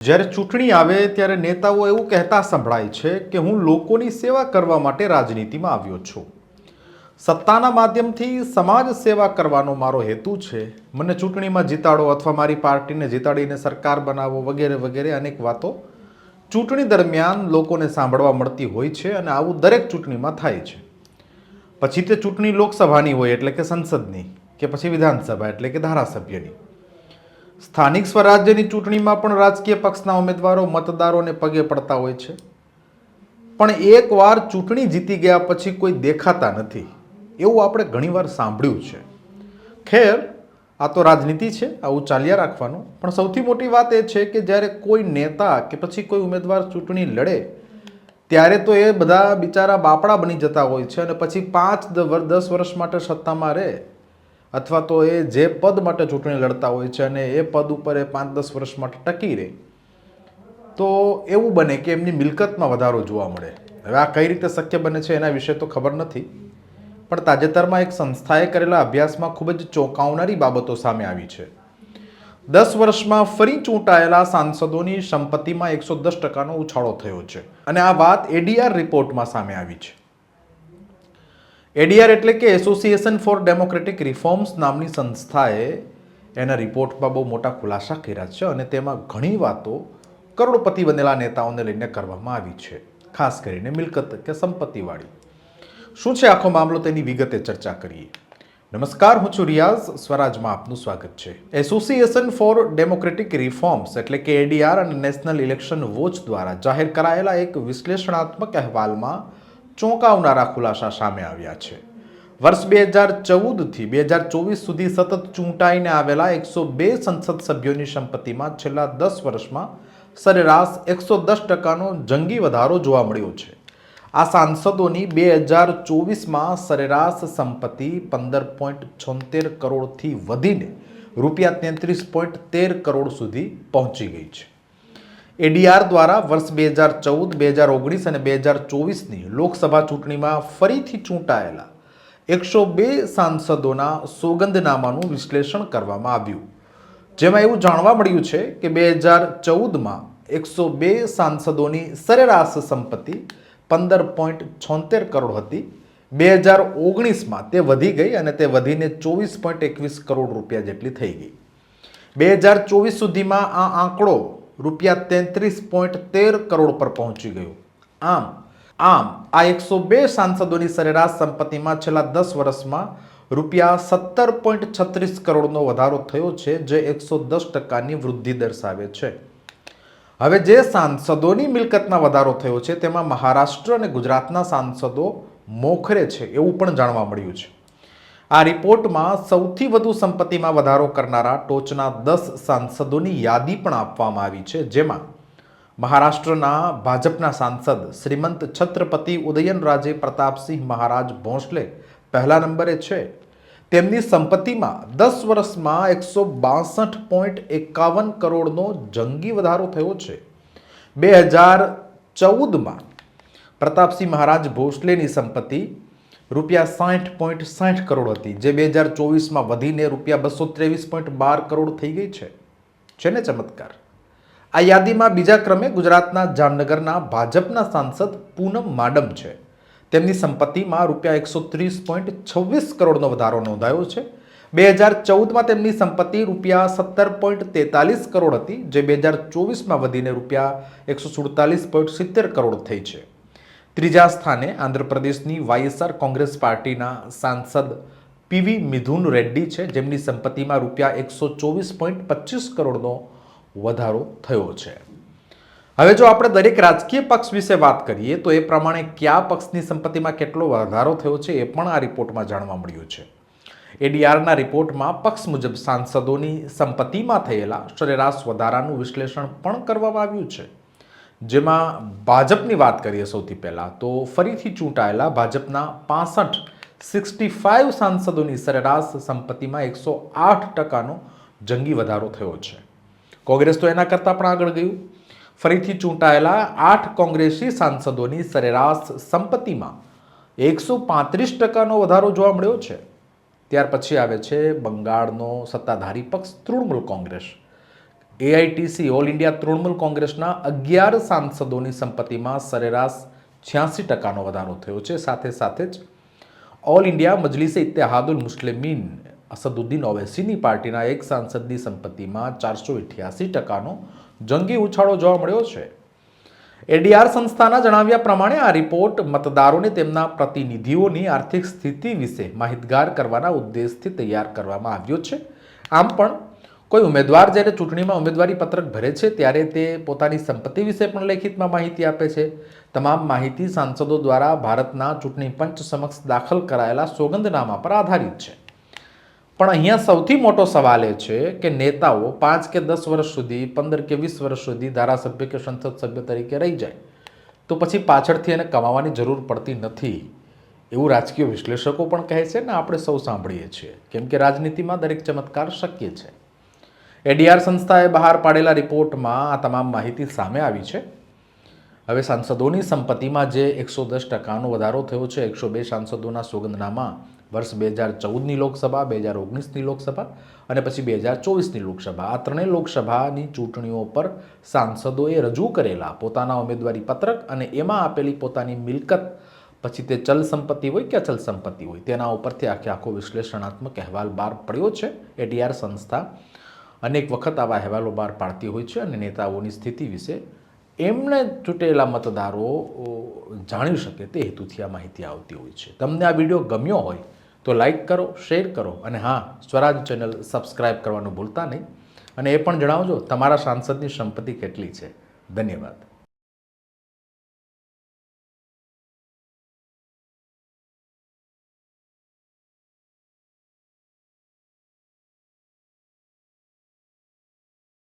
જ્યારે ચૂંટણી આવે ત્યારે નેતાઓ એવું કહેતા સંભળાય છે કે હું લોકોની સેવા કરવા માટે રાજનીતિમાં આવ્યો છું. સત્તાના માધ્યમથી સમાજ સેવા કરવાનો મારો હેતુ છે. મને ચૂંટણીમાં જીતાડો અથવા મારી પાર્ટીને જીતાડીને સરકાર બનાવો વગેરે વગેરે અનેક વાતો ચૂંટણી દરમિયાન લોકોને સાંભળવા મળતી હોય છે અને આવું દરેક ચૂંટણીમાં થાય છે. પછી તે ચૂંટણી લોકસભાની હોય એટલે કે સંસદની કે પછી વિધાનસભા એટલે કે ધારાસભ્યની. સ્થાનિક સ્વરાજ્યની ચૂંટણીમાં પણ રાજકીય પક્ષના ઉમેદવારો મતદારોને પગે પડતા હોય છે. પણ એકવાર ચૂંટણી જીતી ગયા પછી કોઈ દેખાતા નથી. એવું આપણે ઘણીવાર સાંભળ્યું છે. ખેર, આ તો રાજનીતિ છે, આવું ચાલ્યા રાખવાનું. પણ સૌથી મોટી વાત એ છે કે જ્યારે કોઈ નેતા કે પછી કોઈ ઉમેદવાર ચૂંટણી લડે, ત્યારે તો એ બધા બિચારા બાપડા બની જતા હોય છે અને પછી પાંચ દસ વર્ષ માટે સત્તામાં રહે. અથવા તો એ જે પદ માટે ચૂંટણી લડતા હોય છે અને એ પદ ઉપર એ પાંચ દસ વર્ષ માટે ટકી રહે, તો એવું બને કે એમની મિલકતમાં વધારો જોવા મળે. હવે આ કઈ રીતે શક્ય બને છે એના વિશે તો ખબર નથી, પણ તાજેતરમાં એક સંસ્થાએ કરેલા અભ્યાસમાં ખૂબ જ ચોંકાવનારી બાબતો સામે આવી છે. દસ વર્ષમાં ફરી ચૂંટાયેલા સાંસદોની સંપત્તિમાં એકસો દસ ટકાનો ઉછાળો થયો છે. અને આ વાત એડીઆર રિપોર્ટમાં સામે આવી છે. એડીઆર એટલે કે એસોસિએશન ફોર ડેમોક્રેટિક રિફોર્મ્સ નામની સંસ્થાએ એના રિપોર્ટમાં બહુ મોટા ખુલાસા કર્યા છે અને તેમાં ઘણી વાતો કરોડપતિ બનેલા નેતાઓને લઈને કરવામાં આવી છે. ખાસ કરીને મિલકત કે સંપત્તિવાળી. શું છે આખો મામલો? તેની વિગતે ચર્ચા કરીએ. નમસ્કાર, હું છું રિયાઝ. સ્વરાજમાં આપનું સ્વાગત છે. એસોસિએશન ફોર ડેમોક્રેટિક રિફોર્મ્સ એટલે કે એડીઆર અને નેશનલ ઇલેક્શન વોચ દ્વારા જાહેર કરાયેલા એક વિશ્લેષણાત્મક અહેવાલમાં ચોંકાવનારા ખુલાસા સામે આવ્યા છે. વર્ષ બે હજાર ચૌદથી બે હજાર ચોવીસ સુધી સતત ચૂંટાઈને આવેલા એકસો બે સંસદ સભ્યોની સંપત્તિમાં છેલ્લા દસ વર્ષમાં સરેરાશ એકસો દસ ટકાનો જંગી વધારો જોવા મળ્યો છે. આ સાંસદોની બે હજાર ચોવીસમાં સરેરાશ સંપત્તિ પંદર પોઈન્ટ છોતેર કરોડથી વધીને રૂપિયા તેત્રીસ પોઈન્ટ તેર કરોડ સુધી પહોંચી ગઈ છે. એડીઆર દ્વારા વર્ષ બે હજાર ચૌદ, બે હજાર ઓગણીસ અને બે હજાર ચોવીસની લોકસભા ચૂંટણીમાં ફરીથી ચૂંટાયેલા એકસો બે સાંસદોના સોગંદનામાનું વિશ્લેષણ કરવામાં આવ્યું. જેમાં એવું જાણવા મળ્યું છે કે બે હજાર ચૌદમાં એકસો બે સાંસદોની સરેરાશ સંપત્તિ પંદર પોઈન્ટ છોતેર કરોડ હતી. બે હજાર ઓગણીસમાં તે વધી ગઈ અને તે વધીને ચોવીસ પોઈન્ટ એકવીસ કરોડ રૂપિયા જેટલી થઈ ગઈ. બે હજાર ચોવીસ સુધીમાં આ આંકડો રૂપિયા તેત્રીસ પોઈન્ટ તેર કરોડ પર પહોંચી ગયો. આમ આમ, આ એકસો બે સાંસદોની સરેરાશ સંપત્તિમાં છેલ્લા દસ વર્ષમાં રૂપિયા સત્તર પોઈન્ટ છત્રીસ કરોડનો વધારો થયો છે, જે એકસો દસ ટકાની વૃદ્ધિ દર્શાવે છે. હવે જે સાંસદોની મિલકતમાં વધારો થયો છે, તેમાં મહારાષ્ટ્ર અને ગુજરાતના સાંસદો મોખરે છે, એવું પણ જાણવા મળ્યું છે. આ રિપોર્ટમાં સૌથી વધુ સંપત્તિમાં વધારો કરનારા ટોચના દસ સાંસદોની યાદી પણ આપવામાં આવી છે. જેમાં મહારાષ્ટ્રના ભાજપના સાંસદ શ્રીમંત છત્રપતિ ઉદયનરાજે પ્રતાપસિંહ મહારાજ ભોંસલે પહેલા નંબરે છે. તેમની સંપત્તિમાં દસ વર્ષમાં એકસો બાસઠ પોઈન્ટ એકાવન કરોડનો જંગી વધારો થયો છે. બે હજાર ચૌદમાં પ્રતાપસિંહ મહારાજ ભોંસલેની સંપત્તિ રૂપિયા સાઠ પોઈન્ટ સાઠ કરોડ હતી, જે બે હજાર ચોવીસમાં વધીને રૂપિયા બસો ત્રેવીસ પોઈન્ટ બાર કરોડ થઈ ગઈ છે. છે ને ચમત્કાર. આ યાદીમાં બીજા ક્રમે ગુજરાતના જામનગરના ભાજપના સાંસદ પૂનમ માડમ છે. તેમની સંપત્તિમાં રૂપિયા એકસો ત્રીસ પોઈન્ટ છવ્વીસ કરોડનો વધારો નોંધાયો છે. બે હજાર ચૌદમાં તેમની સંપત્તિ રૂપિયા સત્તર પોઈન્ટ તેતાલીસ કરોડ હતી, જે બે હજાર ચોવીસમાં વધીને રૂપિયા એકસો સુડતાલીસ પોઈન્ટ સિત્તેર કરોડ થઈ છે. ત્રીજા સ્થાને આંધ્રપ્રદેશની વાયએસઆર કોંગ્રેસ પાર્ટીના સાંસદ પીવી મિથુન રેડ્ડી છે, જેમની સંપત્તિમાં રૂપિયા એકસો ચોવીસ પોઈન્ટ પચીસ કરોડનો વધારો થયો છે. હવે જો આપણે દરેક રાજકીય પક્ષ વિશે વાત કરીએ, તો એ પ્રમાણે કયા પક્ષની સંપત્તિમાં કેટલો વધારો થયો છે એ પણ આ રિપોર્ટમાં જાણવા મળ્યું છે. એડીઆરના રિપોર્ટમાં પક્ષ મુજબ સાંસદોની સંપત્તિમાં થયેલા સરેરાશ વધારાનું વિશ્લેષણ પણ કરવામાં આવ્યું છે. જેમાં ભાજપની વાત કરીએ સૌથી પહેલાં, તો ફરીથી ચૂંટાયેલા ભાજપના પાસઠ, સિક્સટી ફાઇવ સાંસદોની સરેરાશ સંપત્તિમાં એકસો આઠ ટકાનો જંગી વધારો થયો છે. કોંગ્રેસ તો એના કરતાં પણ આગળ ગયું. ફરીથી ચૂંટાયેલા આઠ કોંગ્રેસી સાંસદોની સરેરાશ સંપત્તિમાં એકસો પાંત્રીસ ટકાનો વધારો જોવા મળ્યો છે. ત્યાર પછી આવે છે બંગાળનો સત્તાધારી પક્ષ Trinamool Congress. AITC all India Trinamool કોંગ્રેસના અગિયાર સાંસદોની સંપત્તિમાં સરેરાશ છ્યાસી ટકાનો વધારો થયો છે. સાથે સાથે જ ઓલ ઇન્ડિયા મજલિસે ઇત્તેહાદુલ મુસ્લિમીન અસદુદ્દીન ઓવૈસીની પાર્ટીના એક સાંસદની સંપત્તિમાં ચારસો અઠ્યાસી ટકાનો જંગી ઉછાળો જોવા મળ્યો છે. એડીઆર સંસ્થાના જણાવ્યા પ્રમાણે આ રિપોર્ટ મતદારોને તેમના પ્રતિનિધિઓની આર્થિક સ્થિતિ વિશે માહિતગાર કરવાના ઉદ્દેશથી તૈયાર કરવામાં આવ્યો છે. આમ પણ કોઈ ઉમેદવાર જ્યારે ચૂંટણીમાં ઉમેદવારી પત્રક ભરે છે, ત્યારે તે પોતાની સંપત્તિ વિશે પણ લેખિતમાં માહિતી આપે છે. તમામ માહિતી સાંસદો દ્વારા ભારતના ચૂંટણી પંચ સમક્ષ દાખલ કરાયેલા સોગંદનામા પર આધારિત છે. પણ અહીંયા સૌથી મોટો સવાલ એ છે કે નેતાઓ પાંચ કે દસ વર્ષ સુધી, પંદર કે વીસ વર્ષ સુધી ધારાસભ્ય કે સંસદ સભ્ય તરીકે રહી જાય. તો પછી પાછળથી એને કમાવાની જરૂર પડતી નથી. એવું રાજકીય વિશ્લેષકો પણ કહે છે ને, આપણે સૌ સાંભળીએ છીએ. કેમ કે રાજનીતિમાં દરેક ચમત્કાર શક્ય છે. એડીઆર સંસ્થાએ બહાર પાડેલા રિપોર્ટમાં આ તમામ માહિતી સામે આવી છે. હવે સાંસદોની સંપત્તિમાં જે એકસો દસ ટકાનો વધારો થયો છે, એકસો બે સાંસદોના સોગંદનામા વર્ષ બે હજાર ચૌદની લોકસભા, બે હજાર ઓગણીસની લોકસભા અને પછી બે હજાર ચોવીસની લોકસભા. આ ત્રણેય લોકસભાની ચૂંટણીઓ પર સાંસદોએ રજૂ કરેલા પોતાના ઉમેદવારી પત્રક અને એમાં આપેલી પોતાની મિલકત. પછી તે ચલ સંપત્તિ હોય કે અચલ સંપત્તિ હોય, તેના ઉપરથી આખે આખો વિશ્લેષણાત્મક અહેવાલ બહાર પડ્યો છે. એડીઆર સંસ્થા અનેક વખત આવા અહેવાલો બહાર પાડતી હોય છે અને નેતાઓની સ્થિતિ વિશે એમણે ચૂંટેલા મતદારો જાણી શકે તે હેતુથી આ માહિતી આવતી હોય છે. તમને આ વીડિયો ગમ્યો હોય તો લાઈક કરો, શેર કરો અને હા, સ્વરાજ ચેનલ સબસ્ક્રાઈબ કરવાનું ભૂલતા નહીં. અને એ પણ જણાવજો, તમારા સાંસદની સંપત્તિ કેટલી છે? ધન્યવાદ.